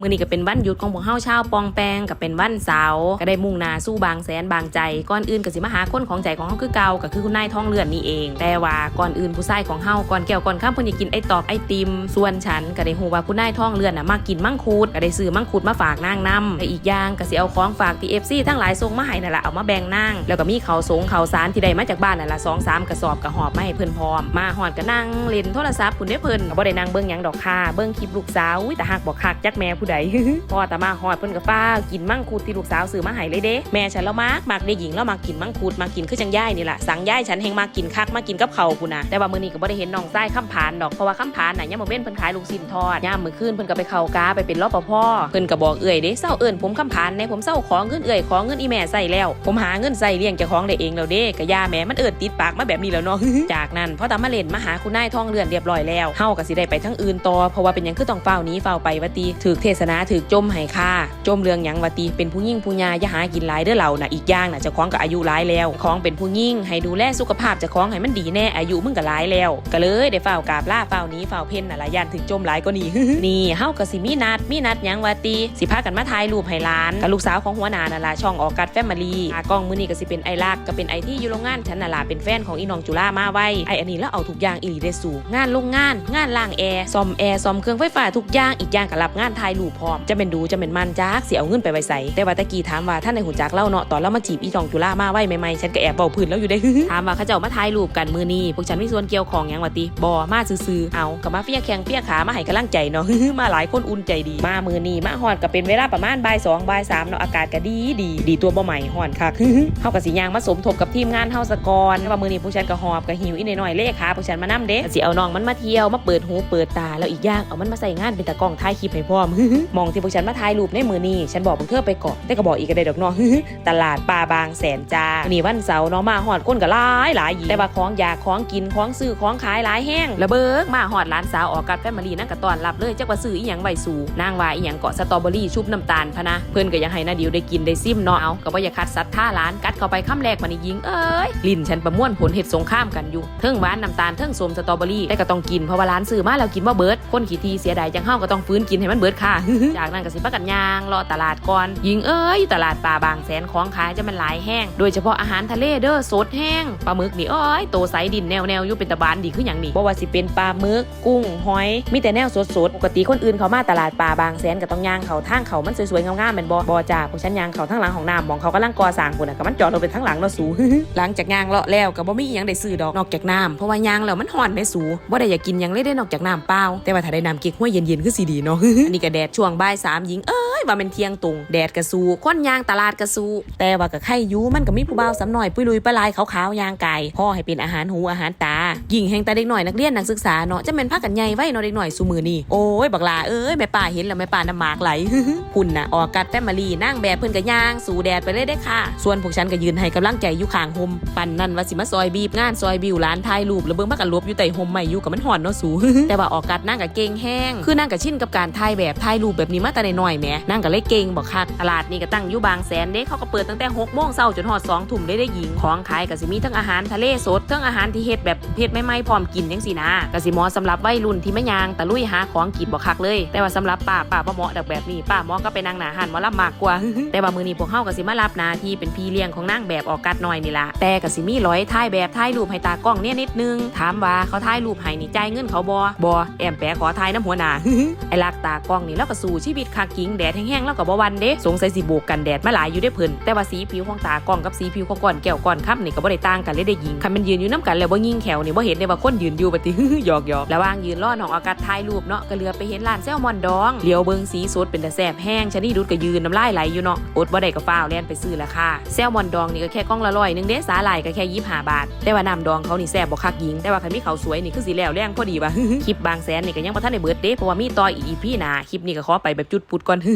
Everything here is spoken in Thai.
มื่อนี้ก็เป็นวันหยุดของพวกเฮาชาวปองแปงก็เป็นวันเสาร์ก็ได้มุ่งนาสู้บางแสนบางใจก่อนอื่นก็สิมาหาคนของใจของเฮาคือเก่าก็คือคุณนายทองเลือนนี่เอง แต่ว่าก่อนอื่นผู้ชายของเฮาก่อนแก้วก่อนข้ามเพิ่นอยากกินไอตอกไอติม ส่วนฉันก็ได้ฮู้ว่าคุณนายทองเลือนน่ะมากินมังคุดก็ได้ซื้อมังคุดมาฝากนางนํและอีกอย่างก็สิเอาของฝากที่ FC ทั้งหลายส่งมาให้นั่นล่ะเอามาแบ่งนางแล้วก็มีข้าวสงข้าวสารที่ได้มาจากบ้านนั่นล่ะ2 3กระสอบก็หอบมาให้เพิ่นพร้อมมาฮอดก็นั่งเล่นโทรศัพท์พุ่นเด้เพิ่นก็บ่ได้นั่งเบิ่งหยังดอกค่ะเบิ่งคลิปลูกสาวอุ้ยแต่หักบ่คักจักแม่ผู้ใดพอต่มาฮอดเพิ่นก็ฟ้ากินมังคุดที่ลูกสาวซื้อมาให้เลยเด้แม่ฉันแล้วมากมักได้หญิงแล้วมากินมังคุดมากินคือจังย่ายนี่แหละสั่งย่ายฉันแฮงมากินคักมากินกับเขาวพุ่นะแต่ว่ามื้อนี้ก็บ่ได้เห็นน้องซ้ายค้ำผานดอกเพราะว่าค้ำผานน่ะย่ามมื้อเว้นเพิ่นขายลูกชิ้นทอดย่ามมื้อคืนเพิ่นก็ไปเข้ากาไปเป็นรปภเพิ่นก็บอกเอื้อยเด้เศร้าเอิ้นผมค้ำผานแน่ผมเศร้าขอเงินเอื้อยขอเงินอีแม่ใส่แล้ว ผมหาเงินใส่เลี้ยงเจ้าของได้เองแล้วเด้ก็ย่าแม่มันเอิ้นติดปากมาแบบนี้แล้วเนาะจากนั้นพอตามาเล่นมาหาคุณนายทองเรือนเรียบร้อยแล้วเฮาก็สิได้ไปทั้งอื่นต่อเพราะว่าเป็นหยังคือต้องเฝ้านี้เฝ้าไปวะตีถือเทศนาถือจมให้ค่าจมเรืองหยังวตีเป็นผู้ยิ่งผู้ยาอย่าหากินหลายเด้อเหล่าน่ะอีกอย่างน่ะเจ้าของก็อายุหลายแล้วของเป็นผู้ยิ่งให้ดูแลสุขภาพเจ้าของให้มันดีแน่อายุมึงก็หลายแล้ว ก็เลยได้เฝ้ากาบล่าเฝ้านี้เฝ้าเพ่นน่ะละย่านถึงจมหลายก็นี่นี่เฮาก็สิมีนัดมีนัดยังวตีสิพากันมาถ่ายรูปให้หลานกับลูกสาวของหัวหน้าน่ะละช่องออกัสแฟมิลี่กล้องมื้อนี้ก็สิเป็นไอลากก็เป็นไอที่อยู่โรงงานฉันน่ะละเป็นแฟนของอีน้องจุฬามาไว้ไออันนี้แล้วเอาทุกอย่างอีหลีได้สู่งานโรงงาน งานล้างแอร์ซ่อมแอร์ซ่อมเครื่องไฟฟ้าทุกอย่างอีกอย่างก็รับงานถ่ายรูปพร้อมจะเป็นดูจะเป็นมันจักสิเอาเงินไปไว้ใส่แต่ว่าตะกี้ถามว่าท่านในหูจักเล่าเนาะตอนเรามาจีบอีน้องจุฬามาไว้ใหม่ๆฉันก็แอบเบาพื้นแล้วอยู่ได้ถามว่าเขาเจ้ามาถ่ายรูปกันมือนี้พวกฉันมีส่วนเกี่ยวของยังวะติบ่มาซื่อๆเอากับมาเฟียแข้งเฟียขามาให้กำลังใจเนาะมาหลายคนอุ่นใจดี มามือนี้มาฮอดก็เป็นเวลาประมาณบ่ายสองบ่ายสามเนาะอากาศก็ดีดีดีตัวบ่ใหม่ฮอดคักเฮาก็สิย่างมาสมทบกับทีมงานเฮาสะกอนว่ามือนี้พวกฉันก็หอบก็หิวอีกหน่อยๆเลขาพวกฉันมานํเด้สิเอาน้องมันมาเที่ยวมาเปิดหูเปิดตาแล้วอีกอย่างเอามันมาใส่งานเป็นตากล้องถ่ายคลิปให้พร้อมมองที่พวกฉันมาถ่ายรูปในมือนี้ฉันบอกเพิ่งเธอไปเกาะแต่ก็บอกอีกก็ได้ดอกเนาะตลาดปลาบางแสนจ้านนี้วันเสาร์เนาะมาฮอดคนก็หลายหลายอีแต่ว่าของอยากของกินของซื้อของขายหลายแห้งระเบิกมาฮอดร้านสาวออกกัดแฟมิลี่นั่นก็ต้อนรับเลยจักว่าซื้ออีหยังใบสูนางว่าอีหยังเกาะสตรอเบอรี่ชุบน้ำตาลพะนะเพิ่อนก็ยังให้นาดิวได้กินได้ซิมเนาะเอาก็บ่อยากคัดซัดท่าร้านกัดเข้าไปคำแรกมันนี่ยิงเอ้ยลิ้นฉันประมวลผลเห็ดสงครามกันอยู่เทิงหวานน้ำตาลเทิงสมสตรอเบอรี่แต่ก็ต้องกินเพราะว่าร้านซื้อมาแล้วกินบ่เบิดคนขี้ทีเสียดายจังเฮาก็ต้องฟื้นกินให้มันเบิดค่ะจากนั้นก็สิพากันยางรอตลาดก่อนยิงเอ้ยตลาดปลาบางแสนของขายจะมันหลายแห้ง โดยเฉพาะอาหารทะเลเด้อสดแห้งปลาหมึกนี่เอ้ยโตใสดินแนวแนวๆอยู่เป็นตะบานดีคืออย่างนี้บ่ว่าสิเป็นปลาหมึกกุ้งหอย มีแต่แนวสดสดๆปกติคนอื่นเขามาตลาดปลาบางแสนก็ต้องย่างเขาทางเขามันสวยๆงามๆแมันบ่บ่จ้าพวกฉันย่างเขาทั้งหลังของน้ำมองเขากำลังก่อสร้างพุ่นน่ะก็มันจอดลงไปทั้งหลังเนาสูหลังจากย่างเลาะแล้วก็บ่มีอิหยังได้ซื้อดอกนอกจากน้ำเพราะว่าย่างแล้วมันฮ้อนแม่สูบ่ได้อยากกินยังเลยได้นอกจากน้ำเปล่าแต่ว่าถ้าได้น้ำเก๊กห้วยเย็นๆคือสิดีเนาะอันนี้ก็แดดช่วงบ่ายสามหญิงเอ้ยว่าเป็นเที่ยงตรงแดดกระสูคนยางตลาดกระสูแต่ว่ากับไข่ยูมันก็มีผู้บ่าวสำหน่อยปุยลุยปลาลายขาวๆยางไก่พ่อให้เป็นอาหารหูอาหารตายิ่งแห่งต่เด็กหน่อยนักเรียนนักศึกษาเนาะจะเป็นพักกันใหญ่ไว้เนาะเด็กหน่อยสูมือนี่โอ้ยบักลาเอ้ยแม่ป่าเห็นแล้วแม่ป่าน้ำหมากไหลคุณน่ะออกกัดแฟมิลี่นั่งแบบเพิ่อนก็ย่าง สู่แดดไปเลยได้ค่ะ ส่วนพวกฉันก็ยืนให้กำลังใจอยู่ข้างห่มปั่นนั่นว่าสิมาซอยบีบงานซอยบิวร้านถ่ายรูปแล้วเบิ่งพักกันลบอยู่ใต้ห่มใหม่อยู่กับมันห่อนเนาะสูแต่ว่าออกกัดนั่งกับเกงแห้งคือนั่งกับชินกับการถ่ายแบบถ่ายรูปแบบนี้มาแต่น้อยๆแหมนั่งกับเลยเก่งบอกคักตลาดนี่ก็ตั้งอยู่บางแสนเด้เขาก็เปิดตั้งแต่6โมงเช้าจนฮอด2ทุ่มได้ได้หญิงของขายก็สิมีทั้งอาหารทะเลสดทั้งอาหารที่เฮ็ดแบบเฮ็ดใหม่พร้อมกินจังซี่นะก็สิเหมาะสำหรับวัยรุ่นที่ไม่ยางตะลุยหาของกินบ่คักเลย แต่ว่าสำหรับป้าป้าบ่เหมาะดักแบบนี้ป้าเหมาะก็ไปนั่งหนาหันมอลำมากกว่า แต่ว่ามือนี้พวกเฮาก็สิมารับหน้าที่เป็นพี่เลี้ยงของนางแบบออกกัดน้อยนี่ละแต่ก็สิมีร้อยถ่ายแบบถ่ายรูปให้ตากล้องเนี่ยนิดนึง ถามว่าเขาถ่ายรูปให้นี่จ่ายเงินเขาบ่บ่แอมแปะขอถ่ายน้ำหัวหนาไอ้ลักตากล้องนี่แล้วก็สู้ชีวิตคักกิ้งแดดแห้งๆแล้วก็บ่วันเด้สงสัยสิโบกกันแดดมาหลายอยู่ได้เพิ่นแต่ว่าสีผิวของตากล้องกับสีผิวของก่อนแก้วก่อนค่ำนี่ก็บ่ได้ต่างกันเลยได้ยิงคันมันยืนอยู่น้ำกันแล้วบ่ยิงแขวนี่บ่เห็นได้ว่าคนยืนอยู่บัดนี้หยอกหยอกระว่างยืนรอน้องอากาศถ่ายรูปเนาะก็เลือไปเห็นร้านแซลมอนดองเลียวเบิงสีสดเป็นแต่แสบแห้งชะนีดุดก็ยืนน้ำลายไหลอยู่เนาะอดบ่ได้ก็ฟ้าวแล่นไปซื้อละค่ะแซลมอนดองนี่ก็แค่กล้องละร้อยนึงเด้สาหร่ายก็แค่ยี่สิบาท แต่ว่าน้ำดองเขานี่แซ่บบ่คักยิง แต่ว่าคันมีเขาสวยนี่คือสิแล้วแรงพอดีว่ะคลิปบางแสนนี่ก็ยังบ่ทันได้เบิดเด้เพราะว่ามีต่ออีก EP หน้าคลิปนี้ก็ขอไปแบบจุดปุดก่อนฮึ